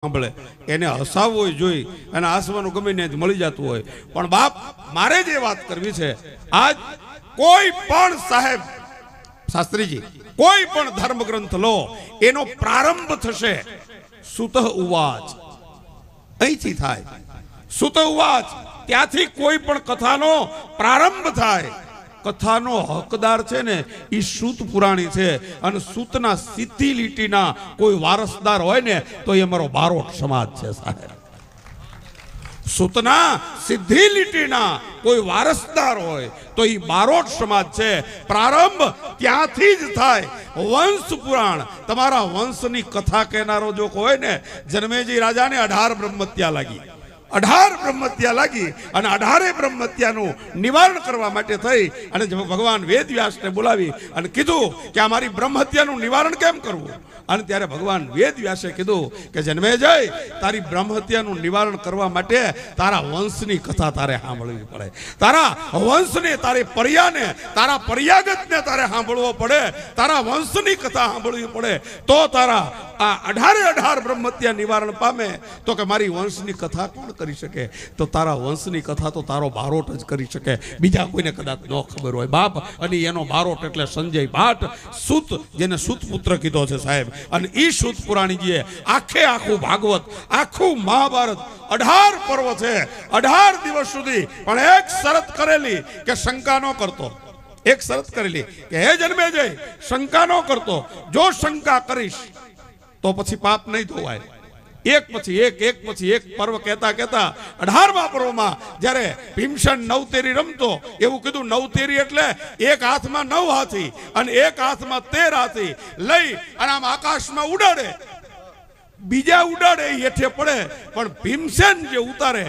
સાંભળે. એને હસાવવો જોઈ અને હસવાનું ગમે ને મળી જતું હોય. પણ બાપ, મારે જે વાત કરવી છે, આજ કોઈ પણ સાહેબ, શાસ્ત્રીજી, કોઈ પણ ધર્મગ્રંથ લો, એનો પ્રારંભ થશે સુત ઉવાચ. અહીંથી થાય. સુત ઉવાચ. ત્યાંથી કોઈ પણ કથાનો પ્રારંભ થાય. કથાનો હકદાર છે ને એ સૂત પુરાણી છે. અને સૂતના સીધી લીટીના કોઈ વારસદાર હોય ને, તો એ અમારો બારોટ સમાજ છે, સાહેબ. સૂતના સિદ્ધિ લીટીના કોઈ વારસદાર હોય, તો એ બારોટ સમાજ છે. પ્રારંભ ત્યાંથી જ થાય. વંશ પુરાણ. તમારા વંશની કથા કહેનારો જો હોય ને, જન્મેજી રાજાને અઢાર બ્રહ્મત્યા લાગી. અઢાર બ્રહ્મત્યા લાગી અને અઢારે બ્રહ્મત્યાનું નિવારણ કરવા માટે થઈ અને ભગવાન વેદ વ્યાસને બોલાવી અને કીધું કે આ મારી બ્રહ્મહત્યાનું નિવારણ કેમ કરવું? અને ત્યારે ભગવાન વેદ વ્યાસે કીધું કે જન્મે જય તારી બ્રહ્મહત્યાનું નિવારણ કરવા માટે તારા વંશની કથા તારે સાંભળવી પડે. તારા વંશને, તારે પર્યાને, તારા પર્યાગતને તારે સાંભળવો પડે. તારા વંશની કથા સાંભળવી પડે. તો તારા આ અઢારે અઢાર બ્રહ્મત્યા નિવારણ પામે, તો કે મારી વંશની કથા કોણ કરી શકે? તો તારા વંશની કથા તો તારો બારોટ જ કરી શકે. બીજા કોઈને કદાચ ન ખબર હોય. બાપ અને એનો બારોટ એટલે સંજય ભાટ, સુત, જેને સુતપુત્ર કીધો છે સાહેબ. અને એ સુત પુરાણીજીએ આખે આખું ભાગવત, આખું મહાભારત, અઢાર પર્વ છે. અઢાર દિવસ સુધી પણ એક શરત કરેલી કે શંકા ન કરતો. એક શરત કરેલી કે હે જન્મે જય શંકા ન કરતો. જો શંકા કરીશ તો પછી પાપ નહીં ધોવાય. એક પછી એક એક પછી એક પર્વ કહેતા કહેતા અઢારમા પર્વમાં જ્યારે ભીમસન નવતેરી રમતો, એવું કીધું, નવતેરી એટલે એક હાથમાં નવ હાથી અને એક હાથમાં તેર હાથી લઈ અને આમ આકાશમાં ઉડાડે. બીજા ઉડાડે હેઠે પડે, પણ ભીમસેન જે ઉતારે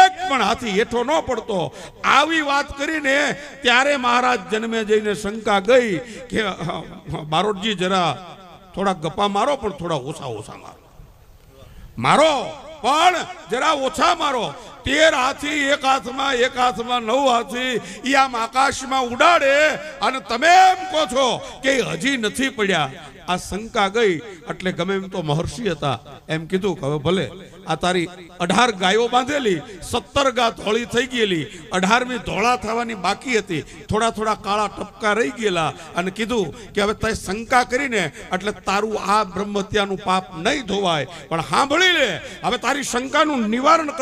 એક પણ હાથી હેઠો ન પડતો. આવી વાત કરીને ત્યારે મહારાજ જન્મે જઈને શંકા ગઈ કે બારોટજી, જરા થોડા ગપ્પા મારો, પણ થોડા ઓછા ઓછા મારો. મારો, પણ જરા ઓછા મારો. તેર હાથી, એક હાથમાં એક હાથમાં નવ હાથી એ આમ આકાશમાં ઉડાડે, અને તમે એમ કહો છો કે હજી નથી પડ્યા. આ શંકા ગઈ, એટલે ગમે એમ તો મહર્ષિ હતા, એમ કીધું કે હવે ભલે, આ તારી અઢાર ગાયો બાંધેલી, સત્તર ગા ધોળી થઈ ગયેલી, અઢારમી ધોળા થવાની બાકી હતી, થોડા થોડા કાળા ટપકા રહી ગયેલા, અને કીધું કે હવે તે શંકા કરીને, એટલે તારું આ બ્રહ્મત્યાનું પાપ નહીં ધોવાય, પણ સાંભળી લે, હવે તારી શંકાનું નિવારણ